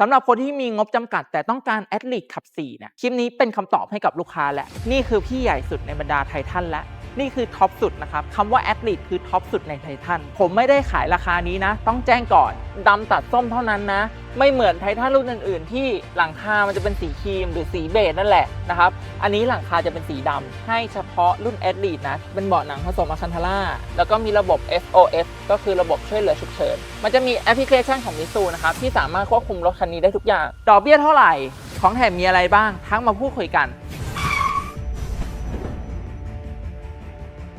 สำหรับคนที่มีงบจำกัดแต่ต้องการแอดลิกขับ4เนี่ยคลิปนี้เป็นคำตอบให้กับลูกค้าและนี่คือพี่ใหญ่สุดในบรรดาไททันและ นี่คือท็อปสุดนะครับคำว่าแอดลิ e คือท็อปสุดในไททันผมไม่ได้ขายราคานี้นะ ต้องแจ้งก่อนดำตัดส้มเท่านั้นนะ ไม่เหมือนไททันรุ่นอื่น ๆ ที่หลังคา มันจะเป็นสีครีม หรือสีเบจนั่นแหละนะครับ อันนี้หลังคาจะเป็นสีดำให้เฉพาะรุ่นแอดลีดนะ เป็นเบาะหนังผสมอะคันทาร่า แล้วก็มีระบบ SOS ก็คือระบบช่วยเหลือฉุกเฉิน มันจะมีแอปพลิเคชันของมิซูนะครับ ที่สามารถควบคุมรถคันนี้ได้ทุกอย่าง ดอกเบี้ยเท่าไหร่ ของแถมมีอะไรบ้าง ทั้งมาพูดคุยกัน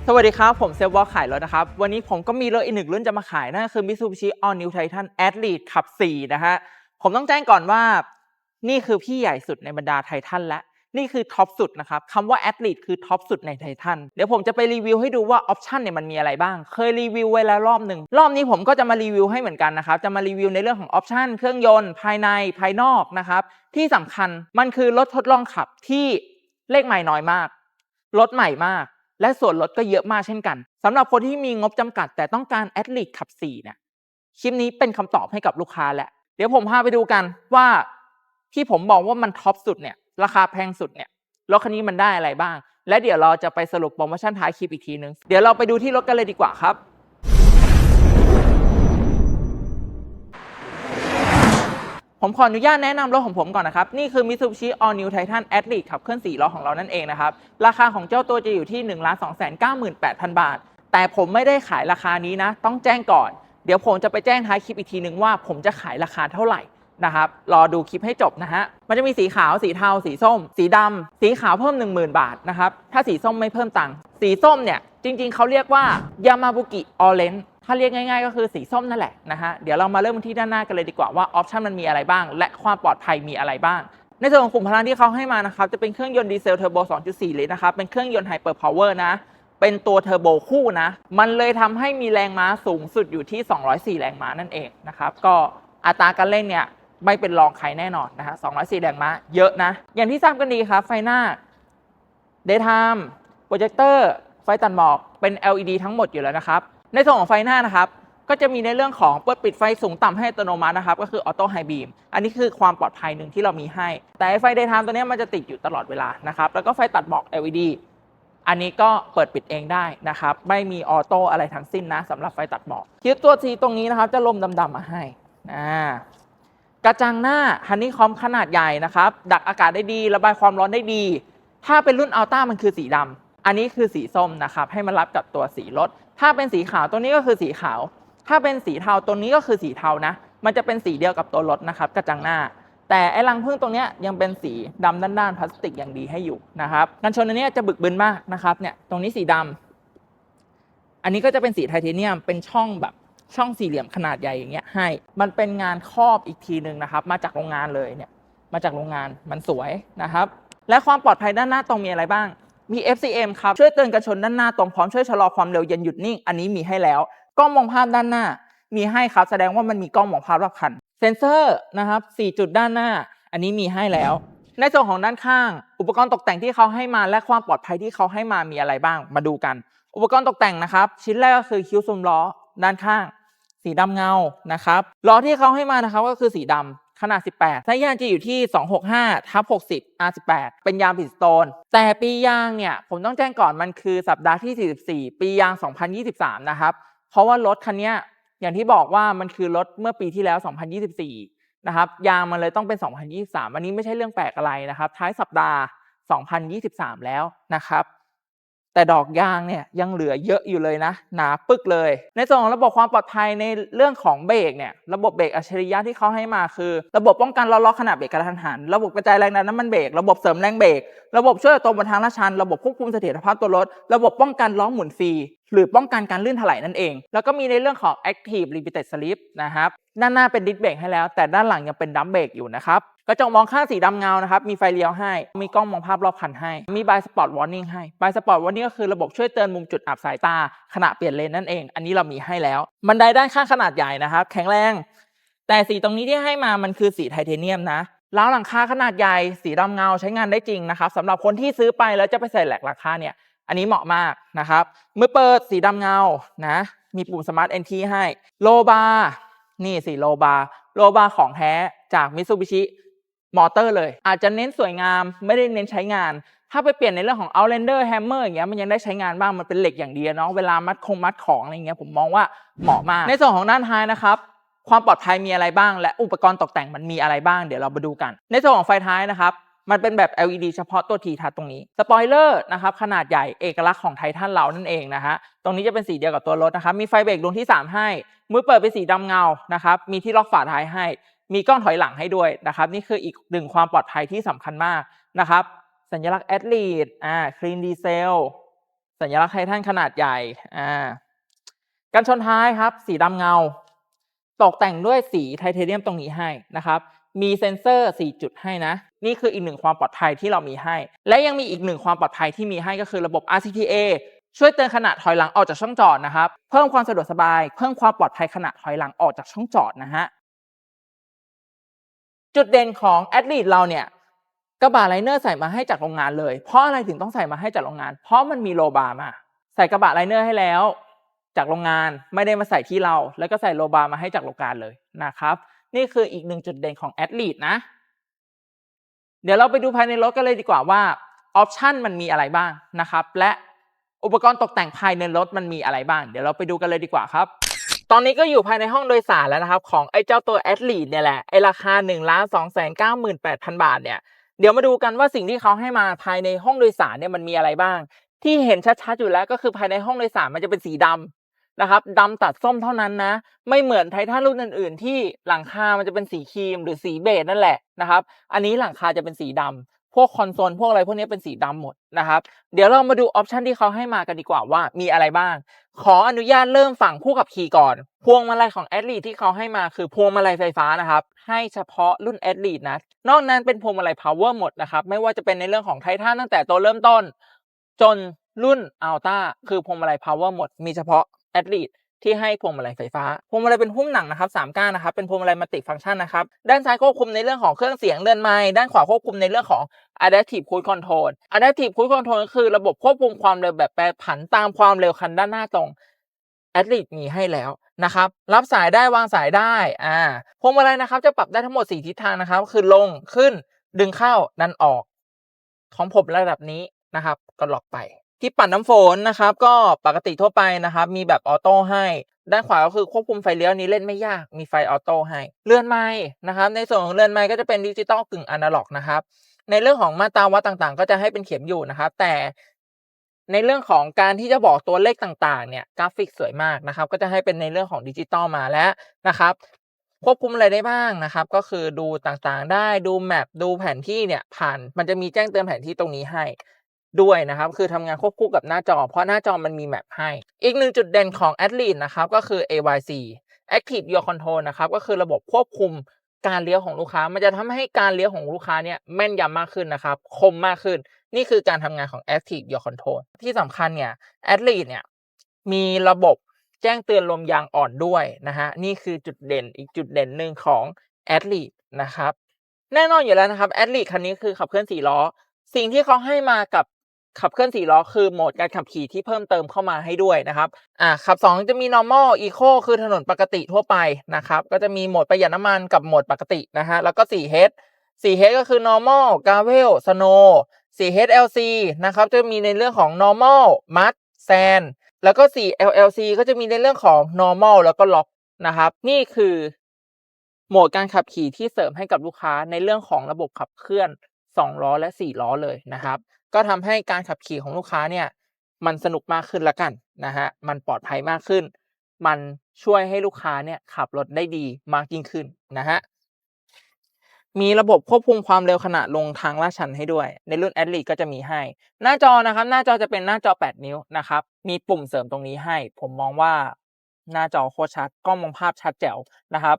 สวัสดีครับ ผมเซลวอลขายรถนะครับ วันนี้ผมก็มีรถอีกหนึ่งรุ่นจะมาขายนั่นก็คือ Mitsubishi All New Titan Athlete ขับ 4 นะฮะ ผมต้องแจ้งก่อนว่า นี่คือพี่ใหญ่สุดในบรรดาไททันและ นี่คือท็อปสุดนะครับคำว่า Athlete คือท็อปสุดในไททันเดี๋ยวผมจะไปรีวิวให้ดูว่าออปชันเนี่ยมันมีอะไรบ้าง เคยรีวิวไว้แล้วรอบหนึ่งรอบนี้ผมก็จะมารีวิวให้เหมือนกันนะครับจะมารีวิวในเรื่องของออปชันเครื่องยนต์ภายในภายนอกนะครับที่สำคัญมันคือรถทดลองขับที่เลขใหม่น้อยมากรถใหม่มาก และส่วนลดก็เยอะมากเช่นกันสำหรับคนที่มีงบจำกัด แต่ต้องการแอดลิกขับ4เนี่ยคลิปนี้เป็นคำตอบให้กับลูกค้าแหละเดี๋ยวผมพาไปดูกันว่าที่ผมบอกว่ามันท็อปสุดเนี่ยราคาแพงสุดเนี่ยรถคันนี้มันได้อะไรบ้าง และเดี๋ยวเราจะไปสรุปโปรโมชั่นท้ายคลิปอีกทีนึง เดี๋ยวเราไปดูที่รถกันเลยดีกว่าครับ ผมขออนุญาตแนะนำรถของผมก่อนนะครับ นี่คือ Mitsubishi All New Titan Athlete ขับเคลื่อน4ล้อของเรานั่นเองนะครับ ราคาของเจ้าตัวจะอยู่ที่ 1 2 9 8 0 0 0 บาท แต่ผมไม่ได้ขายราคานี้นะ ต้องแจ้งก่อน เดี๋ยวผมจะไปแจ้งท้ายคลิปอีกทีนึงว่าผมจะขายราคาเท่าไหร่นะครับ รอดูคลิปให้จบนะฮะ มันจะมีสีขาว สีเทา สีส้ม สีดำ สีขาวเพิ่ม 10,000 บาทนะครับ ถ้าสีส้มไม่เพิ่มตังค์ สีส้มเนี่ยจริง ๆเขาเรียกว่า Yamabuki Orange ถ้าเรียกง่ายๆ ก็คือสีส้มนั่นแหละนะฮะ เดี๋ยวเรามาเริ่มที่ด้านหน้ากันเลยดีกว่าว่าออปชันมันมีอะไรบ้าง และความปลอดภัยมีอะไรบ้าง ในส่วนของขุมพลังที่เขาให้มานะครับ จะเป็นเครื่องยนต์ดีเซลเทอร์โบ 2.4 ลิตรนะครับ เป็นเครื่องยนต์ไฮเปอร์พาวเวอร์นะ เป็นตัวเทอร์โบคู่นะ มันเลยทำให้มีแรงม้าสูงสุดอยู่ที่ 204 แรงม้านั่นเองนะครับ ก็อัตราการเร่งเนี่ยไม่เป็นรองใครแน่นอนนะฮะ204 แรงม้าเยอะนะ อย่างที่ทราบกันดีครับไฟหน้า Daytime โปรเจคเตอร์ไฟตัดหมอกเป็น LED ทั้งหมดอยู่แล้วนะครับ ในส่วนของไฟหน้านะครับก็จะมีในเรื่องของเปิดปิดไฟสูงต่ำให้อัตโนมัตินะครับ ก็คือออโต้ไฮบีมอันนี้คือความปลอดภัยหนึ่งที่เรามีให้ แต่ไฟ Daytime ตัวนี้มันจะติดอยู่ตลอดเวลานะครับ แล้วก็ไฟตัดหมอก LED อันนี้ก็เปิดปิดเองได้นะครับ ไม่มีออโต้อะไรทั้งสิ้นนะสำหรับไฟตัดหมอกคิดตัวซีตรงนี้นะครับ จะลมดำๆมาให้อ่ากระจังหน้าฮันนี่คอมขนาดใหญ่นะครับ ดักอากาศได้ดี ระบายความร้อนได้ดี ถ้าเป็นรุ่นอัลต้ามันคือสีดำอันนี้คือสีส้มนะครับ ให้มันรับกับตัวสีรถ ถ้าเป็นสีขาวตัวนี้ก็คือสีขาว ถ้าเป็นสีเทาตัวนี้ก็คือสีเทานะ มันจะเป็นสีเดียวกับตัวรถนะครับกระจังหน้า แต่ไอ้รังพึ่งตรงนี้ยังเป็นสีดำด้านๆพลาสติกอย่างดีให้อยู่นะครับกันชนอันนี้จะบึกบึนมากนะครับเนี่ยตรงนี้สีดำอันนี้ก็จะเป็นสีไทเทเนียมเป็นช่องแบบช่องสี่เหลี่ยมขนาดใหญ่อย่างเงี้ยให้ มันเป็นงานครอบอีกทีหนึ่งนะครับ มาจากโรงงานเลยเนี่ย มาจากโรงงานมันสวยนะครับ และความปลอดภัยด้านหน้าตรงมีอะไรบ้าง มี FCM ครับ ช่วยเตือนกันชนด้านหน้าตรงพร้อมช่วยชะลอความเร็วเย็นหยุดนิ่ง อันนี้มีให้แล้ว กล้องมองภาพด้านหน้า มีให้ครับ แสดงว่ามันมีกล้องมองภาพรอบคัน เซนเซอร์นะครับ4จุดด้านหน้า อันนี้มีให้แล้ว ในส่วนของด้านข้าง อุปกรณ์ตกแต่งที่เขาให้มาและความปลอดภัยที่เขาให้มามีอะไรบ้าง มาดูกัน อุปกรณ์ตกแต่งนะครับ ชิ้นแรกก็คือคิ้วซุมล้อ ด้านข้าง สีดำเงานะครับล้อที่เขาให้มานะครับก็คือสีดำ ขนาด 18สายยางจะอยู่ที่ 265ทับ60 R18 เป็นยางปิดสโตน แต่ปียางเนี่ย ผมต้องแจ้งก่อนมันคือสัปดาห์ที่ 44 ปียาง 2023 นะครับ เพราะว่ารถคันนี้อย่างที่บอกว่ามันคือรถเมื่อปีที่แล้ว 2024 นะครับ ยางมันเลยต้องเป็น 2023 อันนี้ไม่ใช่เรื่องแปลกอะไรนะครับ ท้ายสัปดาห์ 2023 แล้วนะครับ แต่ดอกยางเนี่ยยังเหลือเยอะอยู่เลยนะ หนาปึกเลย ในส่วนของระบบความปลอดภัยในเรื่องของเบรกเนี่ยระบบเบรกอัจฉริยะที่เขาให้มาคือ ระบบป้องกันล้อล็อกขณะเบรกกระทันหัน ระบบกระจายแรงดันน้ำมันเบรกระบบเสริมแรงเบรกระบบช่วยตัวบนทางลาดชัน ระบบควบคุมเสถียรภาพตัวรถ ระบบป้องกันล้อหมุนฟรีหรือป้องกันการลื่นถลายนั่นเอง แล้วก็มีในเรื่องของ active limited slip นะครับด้านหน้าเป็นดิสเบรกให้แล้ว แต่ด้านหลังยังเป็นดัมเบรกอยู่นะครับ กระจกมองข้างสีดำเงานะครับ มีไฟเลี้ยวให้ มีกล้องมองภาพรอบคันให้ มีบายสปอร์ตวอร์นิ่งให้บายสปอร์ตวอร์นิ่งก็คือระบบช่วยเตือนมุมจุดอับสายตาขณะเปลี่ยนเลนนั่นเอง อันนี้เรามีให้แล้ว บันไดด้านข้างขนาดใหญ่นะครับ แข็งแรง แต่สีตรงนี้ที่ให้มามันคือสีไทเทเนียมนะล้าวหลังคาขนาดใหญ่ สีดำเงาใช้งานได้จริงนะครับสำหรับคนที่ซื้อไปแล้วจะไปใส่แหลกราคาเนี่ย อันนี้เหมาะมากนะครับมือเปิดสีดำเงานะ มีปุ่มสมาร์ทเอนทีให้โลบาร์นี่สีโลบาร์โลบาร์ของแท้จาก Mitsubishi มอเตอร์เลย อาจจะเน้นสวยงามไม่ได้เน้นใช้งาน ถ้าไปเปลี่ยนในเรื่องของ Outlander Hammer อย่างเงี้ยมันยังได้ใช้งานบ้าง มันเป็นเหล็กอย่างเดียวเนาะเวลามัดคงมัดของอะไรเงี้ยผมมองว่าเหมาะมาก ในส่วนของด้านท้ายนะครับความปลอดภัยมีอะไรบ้าง และอุปกรณ์ตกแต่งมันมีอะไรบ้างเดี๋ยวเรามาดูกัน ในส่วนของไฟท้ายนะครับมันเป็นแบบ LED เฉพาะตัวทีทัชตรงนี้ สปอยเลอร์นะครับขนาดใหญ่เอกลักษณ์ของไททันเรานั่นเองนะฮะ ตรงนี้จะเป็นสีเดียวกับตัวรถนะครับ มีไฟเบรกดวงที่ 3 ให้ มือเปิดเป็นสีดำเงานะครับ มีที่ล็อกฝาท้ายให้ มีกล้องถอยหลังให้ด้วยนะครับ นี่คืออีกหนึ่งความปลอดภัยที่สำคัญมากนะครับ สัญลักษณ์แอดลีดอ่าคลีนดีเซลสัญลักษณ์ไททันขนาดใหญ่อ่ากันชนท้ายครับ สีดำเงา ตกแต่งด้วยสีไทเทเนียมตรงนี้ให้นะครับ มีเซ็นเซอร์ 4 จุดให้นะ นี่คืออีกหนึ่งความปลอดภัยที่เรามีให้ และยังมีอีกหนึ่งความปลอดภัยที่มีให้ก็คือระบบ RCTA ช่วยเตือนขณะถอยหลังออกจากช่องจอดนะครับ เพิ่มความสะดวกสบาย เพิ่มความปลอดภัยขณะถอยหลังออกจากช่องจอดนะฮะ จุดเด่นของแอดลีดเราเนี่ยกระบะไลเนอร์ใส่มาให้จากโรงงานเลย เพราะอะไรถึงต้องใส่มาให้จากโรงงาน เพราะมันมีโลบาร์มา ใส่กระบะไลเนอร์ให้แล้ว จากโรงงานไม่ได้มาใส่ที่เรา แล้วก็ใส่โลบาร์มาให้จากโรงงานเลยนะครับ นี่คืออีกหนึ่งจุดเด่นของแอดลีดนะ เดี๋ยวเราไปดูภายในรถกันเลยดีกว่าว่าออปชันมันมีอะไรบ้างนะครับ และอุปกรณ์ตกแต่งภายในรถมันมีอะไรบ้าง เดี๋ยวเราไปดูกันเลยดีกว่าครับ ตอนนี้ก็อยู่ภายในห้องโดยสารแล้วนะครับ ของไอ้เจ้าตัวแอดลีดเนี่ยแหละ ไอ้ราคา1นึ่งล้านสองแสนเก้าหมื่นแปดพันบาทเนี่ยเดี๋ยวมาดูกันว่าสิ่งที่เขาให้มาภายในห้องโดยสารเนี่ยมันมีอะไรบ้าง ที่เห็นชัดๆอยู่แล้วก็คือภายในห้องโดยสารมันจะเป็นสีดำนะครับดำตัดส้มเท่านั้นนะ ไม่เหมือนไททันรุ่นอื่น ๆ ที่หลังคามันจะเป็นสีครีมหรือสีเบจนั่นแหละนะครับ อันนี้หลังคาจะเป็นสีดำ พวกคอนโซลพวกอะไรพวกนี้เป็นสีดำหมดนะครับ เดี๋ยวเรามาดูออปชันที่เขาให้มากันดีกว่าว่ามีอะไรบ้าง ขออนุญาตเริ่มฝั่งผู้ขับขี่ก่อน พวงมาลัยของแอดลีที่เขาให้มาคือพวงมาลัยไฟฟ้านะครับ ให้เฉพาะรุ่นแอดลีนะ นอกนั้นเป็นพวงมาลัย power หมดนะครับ ไม่ว่าจะเป็นในเรื่องของไททันตั้งแต่ตัวเริ่มต้น จนรุ่นอัลต้าคือพวงมาลัย power หมด มีเฉพาะแอดลี ที่ให้พวงมาลัยไฟฟ้า พวงมาลัยเป็นหุ้มหนังนะครับสามก้านนะครับ เป็นพวงมาลัยมัลติฟังก์ชันนะครับ ด้านซ้ายควบคุมในเรื่องของเครื่องเสียงเดินไม้ด้านขวาควบคุมในเรื่องของ adaptive cruise control adaptive cruise control ก็คือระบบควบคุมความเร็วแบบแปรผันตามความเร็วคันด้านหน้าตรงแอดลีมีให้แล้วนะครับ รับสายได้วางสายได้ อ่า พวงมาลัยนะครับ จะปรับได้ทั้งหมด 4 ทิศทางนะครับ คือลง ขึ้น ดึงเข้า ดันออก ของผมระดับนี้นะครับ ก็ล็อกไป ที่ปัดน้ำฝนนะครับ ก็ปกติทั่วไปนะครับ มีแบบออโต้ให้ ด้านขวาก็คือควบคุมไฟเลี้ยวนี้เล่นไม่ยากมีไฟออโต้ให้ เลื่อนไม้นะครับ ในส่วนของเลื่อนไม้ก็จะเป็นดิจิตอลกึ่งอนาล็อกนะครับ ในเรื่องของมาตราวัดต่างๆ ก็จะให้เป็นเข็มอยู่นะครับ แต่ในเรื่องของการที่จะบอกตัวเลขต่างๆ เนี่ยกราฟิกสวยมากนะครับ ก็จะให้เป็นในเรื่องของดิจิตอลมาแล้วนะครับ ควบคุมอะไรได้บ้างนะครับ ก็คือดูต่างๆ ได้ดูแมปดูแผนที่เนี่ยผ่าน มันจะมีแจ้งเตือนแผนที่ตรงนี้ให้ ด้วยนะครับคือทำงานควบคู่กับหน้าจอ เพราะหน้าจอมันมีแมปให้ อีกหนึ่งจุดเด่นของ a d l e นะครับก็คือ AYC Active Your Control นะครับก็คือระบบควบคุมการเลี้ยวของลูกค้า มันจะทำให้การเลี้ยวของลูกค้าเนี่ยแม่นยำมากขึ้นนะครับ คมมากขึ้น นี่คือการทำงานของ Active Your Control ที่สำคัญเนี่ย a d l e เนี่ยมีระบบแจ้งเตือนลมยางอ่อนด้วยนะฮะนี่คือจุดเด่นอีกจุดเด่นหนึ่งของ a d l e นะครับแน่นอนอยู่แล้วนะครับ a d l e คันนี้คือขับเคลื่อนสี่ล้อสิ่งที่เขาให้มากับ ขับเคลื่อนสี่ล้อคือโหมดการขับขี่ที่เพิ่มเติมเข้ามาให้ด้วยนะครับอ่าขับ 2 จะมี normal eco คือถนนปกติทั่วไปนะครับก็จะมีโหมดประหยัดน้ำมันกับโหมดปกตินะฮะแล้วก็ 4H 4H ก็คือ normal gravel snow 4H LC นะครับจะมีในเรื่องของ normal mud sand แล้วก็ 4LLC ก็จะมีในเรื่องของ normal แล้วก็ lock นะครับ นี่คือโหมดการขับขี่ที่เสริมให้กับลูกค้าในเรื่องของระบบขับเคลื่อน 2 ล้อและ 4 ล้อเลยนะครับ ก็ทำให้การขับขี่ของลูกค้าเนี่ยมันสนุกมากขึ้นละกันนะฮะมันปลอดภัยมากขึ้น มันช่วยให้ลูกค้าเนี่ยขับรถได้ดีมากยิ่งขึ้นนะฮะมีระบบควบคุมความเร็วขณะลงทางลาดชันให้ด้วย ในรุ่น a d l e ก็จะมีให้ หน้าจอนะครับ หน้าจอจะเป็นหน้าจอ 8 นิ้วนะครับ มีปุ่มเสริมตรงนี้ให้ ผมมองว่าหน้าจอโคตรชัดกล้องมองภาพชัดแจ๋วนะครับ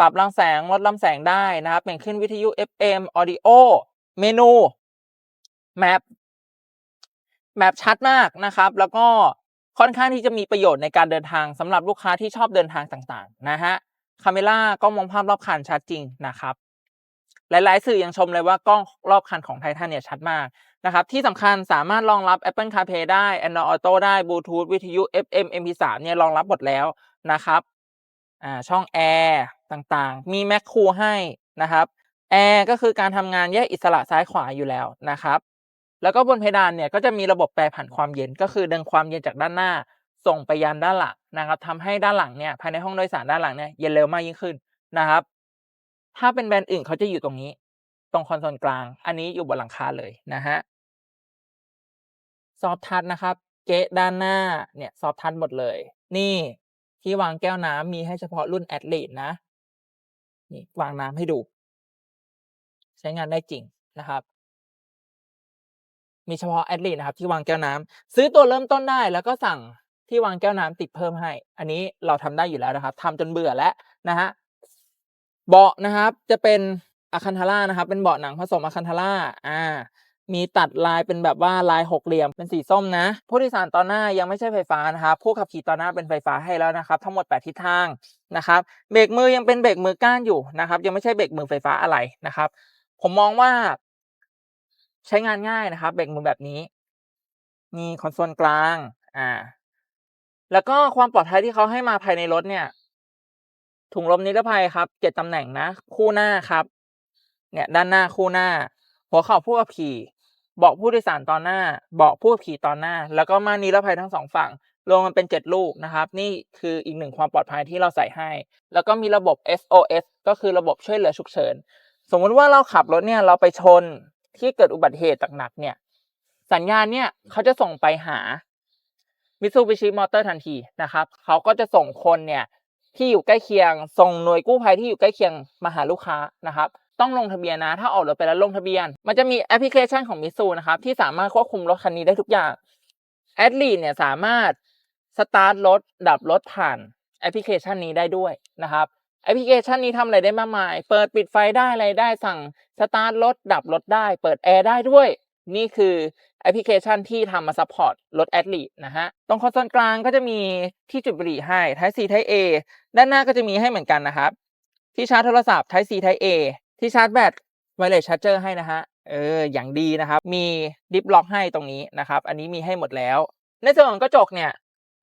ปรับรังแสงลดลำแสงได้นะครับ เป็นขึ้นวิทยุ FM Audio เมนู แมปแมปชัดมากนะครับ แล้วก็ค่อนข้างที่จะมีประโยชน์ในการเดินทางสำหรับลูกค้าที่ชอบเดินทางต่างๆ นะฮะคาเมล่ากล้องมองภาพรอบคันชัดจริงนะครับ หลายๆ สื่อยังชมเลยว่ากล้องรอบคันของไททันเนี่ยชัดมากนะครับ ที่สำคัญสามารถรองรับ Apple CarPlay ได้ Android Auto ได้ Bluetooth วิทยุ FM MP3 เนี่ยรองรับหมดแล้วนะครับอ่าช่องแอร์ต่างๆ มีแมคคูให้นะครับแอร์ก็คือการทำงานแยกอิสระซ้ายขวาอยู่แล้วนะครับ แล้วก็บนเพดานเนี่ยก็จะมีระบบแปรผันความเย็นก็คือดึงความเย็นจากด้านหน้า ส่งไปยันด้านหลังนะครับทำให้ด้านหลังเนี่ยภายในห้องโดยสารด้านหลังเนี่ยเย็นเร็วมากยิ่งขึ้นนะครับ ถ้าเป็นแบรนด์อื่นเขาจะอยู่ตรงนี้ ตรงคอนโซลกลาง อันนี้อยู่บนหลังคาเลยนะฮะซอฟทัชนะครับ เกะด้านหน้าเนี่ยซอฟทัชหมดเลย นี่ที่วางแก้วน้ำมีให้เฉพาะรุ่นแอดลีดนะนี่วางน้ำให้ดู ใช้งานได้จริงนะครับ มีเฉพาะแอดลีนะครับที่วางแก้วน้ำซื้อตัวเริ่มต้นได้แล้วก็สั่งที่วางแก้วน้ำติดเพิ่มให้ อันนี้เราทำได้อยู่แล้วนะครับทำจนเบื่อแล้วนะฮะเบาะนะครับจะเป็นอะคันทาร่านะครับ เป็นเบาะหนังผสมอะคันทาร่าอ่า มีตัดลายเป็นแบบว่าลายหกเหลี่ยมเป็นสีส้มนะ ผู้โดยสารตอนหน้ายังไม่ใช่ไฟฟ้านะครับผู้ขับขี่ตอนหน้าเป็นไฟฟ้าให้แล้วนะครับ ทั้งหมด 8 ทิศทางนะครับเบรกมือยังเป็นเบรกมือก้านอยู่นะครับ ยังไม่ใช่เบรกมือไฟฟ้าอะไรนะครับ ผมมองว่า ใช้งานง่ายนะครับเบรกมือแบบนี้ มีคอนโซลกลาง อ่า แล้วก็ความปลอดภัยที่เขาให้มาภายในรถเนี่ย ถุงลมนิรภัยครับเจ็ดตำแหน่งนะ คู่หน้าครับ เนี่ย ด้านหน้าคู่หน้า หัวเข่าผู้ขับขี่เบาะผู้โดยสารตอนหน้าเบาะผู้ขับขี่ตอนหน้า แล้วก็ม่านนิรภัยทั้งสองฝั่งรวมมันเป็นเจ็ดลูกนะครับ นี่คืออีกหนึ่งความปลอดภัยที่เราใส่ให้ แล้วก็มีระบบ SOS ก็คือระบบช่วยเหลือฉุกเฉิน สมมุติว่าเราขับรถเนี่ยเราไปชน ที่เกิดอุบัติเหตุหนักๆเนี่ย สัญญาณเนี่ยเขาจะส่งไปหา Mitsubishi Motor ทันทีนะครับเขาก็จะส่งคนเนี่ยที่อยู่ใกล้เคียง ส่งหน่วยกู้ภัยที่อยู่ใกล้เคียงมาหาลูกค้านะครับ ต้องลงทะเบียนนะ ถ้าออกรถไปแล้วลงทะเบียน มันจะมีแอปพลิเคชันของมิสูนะครับ ที่สามารถควบคุมรถคันนี้ได้ทุกอย่างแอดลีเนี่ยสามารถสตาร์ทรถดับรถผ่านแอปพลิเคชันนี้ได้ด้วยนะครับ แอปพลิเคชันนี้ทำอะไรได้มากมาย เปิดปิดไฟได้อะไรได้สั่งสตาร์ทรถดับรถได้ เปิดแอร์ได้ด้วย นี่คือแอปพลิเคชันที่ทำมาซัพพอร์ตรถแอดลีนะฮะ ตรงคอนโซลกลางก็จะมีที่จุดบุหรี่ให้ Type C Type A ด้านหน้าก็จะมีให้เหมือนกันนะครับ ที่ชาร์จโทรศัพท์ Type C Type A ที่ชาร์จแบตไวเลสชาร์เจอร์ให้นะฮะ เออ อย่างดีนะครับ มีดิฟล็อกให้ตรงนี้นะครับ อันนี้มีให้หมดแล้ว ในส่วนของกระจกเนี่ย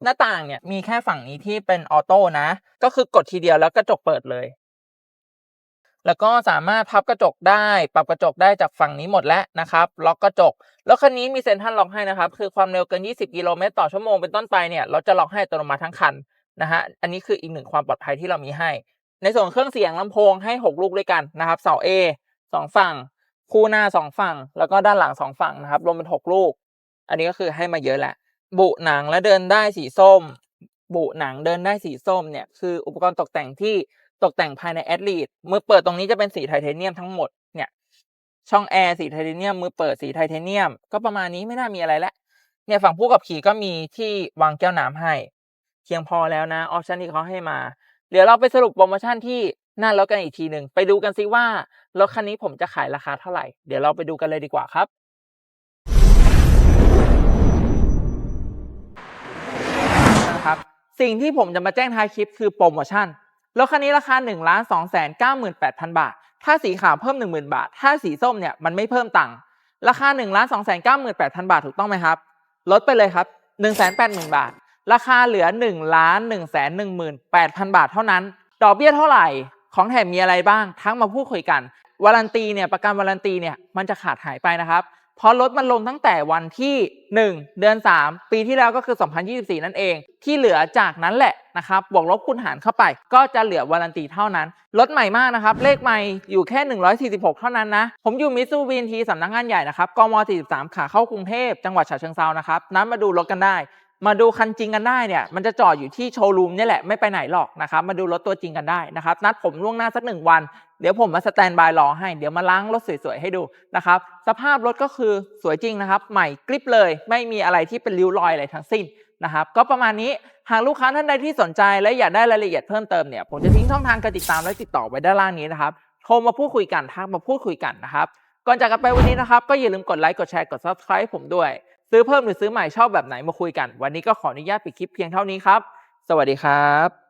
หน้าต่างเนี่ยมีแค่ฝั่งนี้ที่เป็นออโต้นะ ก็คือกดทีเดียวแล้วกระจกเปิดเลย แล้วก็สามารถพับกระจกได้ ปรับกระจกได้จากฝั่งนี้หมดแล้วนะครับ ล็อกกระจก แล้วคันนี้มีเซ็นทรัลล็อกให้นะครับ คือความเร็วเกิน 20 กิโลเมตรต่อชั่วโมงเป็นต้นไปเนี่ย เราจะล็อกให้อัตโนมัติทั้งคันนะฮะ อันนี้คืออีกหนึ่งความปลอดภัยที่เรามีให้ ในส่วนเครื่องเสียงลำโพงให้ 6 ลูกด้วยกันนะครับ เสา A สองฝั่ง คู่หน้าสองฝั่ง แล้วก็ด้านหลังสองฝั่งนะครับ รวมเป็น 6 ลูก อันนี้ก็คือให้มาเยอะแหละ บุหนังและเดินได้สีส้ม บุหนังเดินได้สีส้มเนี่ยคืออุปกรณ์ตกแต่งที่ตกแต่งภายในแอดลีดมือเปิดตรงนี้จะเป็นสีไทเทเนียมทั้งหมดเนี่ยช่องแอร์สีไทเทเนียมมือเปิดสีไทเทเนียม ก็ประมาณนี้ไม่น่ามีอะไรแล้วเนี่ยฝั่งผู้ขับขี่ก็มีที่วางแก้วน้ำให้เพียงพอแล้วนะออปชันที่เขาให้มาเดี๋ยวเราไปสรุปโปรโมชั่นที่หน้ารถกันอีกทีหนึ่งไปดูกันซิว่ารถคันนี้ผมจะขายราคาเท่าไหร่ เดี๋ยวเราไปดูกันเลยดีกว่าครับ สิ่งที่ผมจะมาแจ้งท้ายคลิปคือโปรโมชั่นรถคันนี้ราคา1นึ่งล้านสองแสนเก้าหมื่นแปดพันบาท ถ้าสีขาวเพิ่ม 1 0,000 บาท ถ้าสีส้มเนี่ยมันไม่เพิ่มตังค์ ราคา1นึ่งล้านสองแสนเก้าหมื่นแปดพันบาทถูกต้องไหมครับ ลดไปเลยครับ1นึ่งแสนแปดหมื่นบาท ราคาเหลือ1ล้านหนึ่งแสนหนึ่งหมื่นแปดพันบาทเท่านั้น ดอกเบี้ยเท่าไหร่ ของแถมมีอะไรบ้าง ทั้งมาพูดคุยกันวารันตีเนี่ยประกันวารันตีเนี่ยมันจะขาดหายไปนะครับ เพราะรถมันลงตั้งแต่วันที่ 1 เดือน 3 ปีที่แล้วก็คือ 2024 นั่นเอง ที่เหลือจากนั้นแหละนะครับบวกลบคูณหารเข้าไป ก็จะเหลือวารันตีเท่านั้นรถใหม่มากนะครับ เลขใหม่อยู่แค่ 146 เท่านั้นนะ ผมอยู่มิสซูบินทีสำนักงานใหญ่นะครับกม 43 ขาเข้ากรุงเทพจังหวัดฉะเชิงเซานะครับนั้นมาดูรถกันได้ มาดูคันจริงกันได้เนี่ยมันจะจอดอยู่ที่โชว์รูมนี่แหละไม่ไปไหนหรอกนะครับมาดูรถตัวจริงกันได้นะครับนัดผมล่วงหน้าสักหนึ่งวัน เดี๋ยวผมมาสแตนบายรอให้เดี๋ยวมาล้างรถสวยๆให้ดูนะครับสภาพรถก็คือสวยจริงนะครับ ใหม่กริบเลย ไม่มีอะไรที่เป็นริ้วรอยอะไรทั้งสิ้นนะครับก็ประมาณนี้หากลูกค้าท่านใดที่สนใจและอยากได้รายละเอียดเพิ่มเติมเนี่ยผมจะทิ้งช่องทางการติดตามและติดต่อไว้ด้านล่างนี้นะครับโทรมาพูดคุยกันทักมาพูดคุยกันนะครับก่อนจากกันไปวันนี้นะครับก็อย่าลืมกดไลค์กดแชร์กด subscribe ผมด้วย ซื้อเพิ่มหรือซื้อใหม่ชอบแบบไหนมาคุยกัน วันนี้ก็ขออนุญาตปิดคลิปเพียงเท่านี้ครับ สวัสดีครับ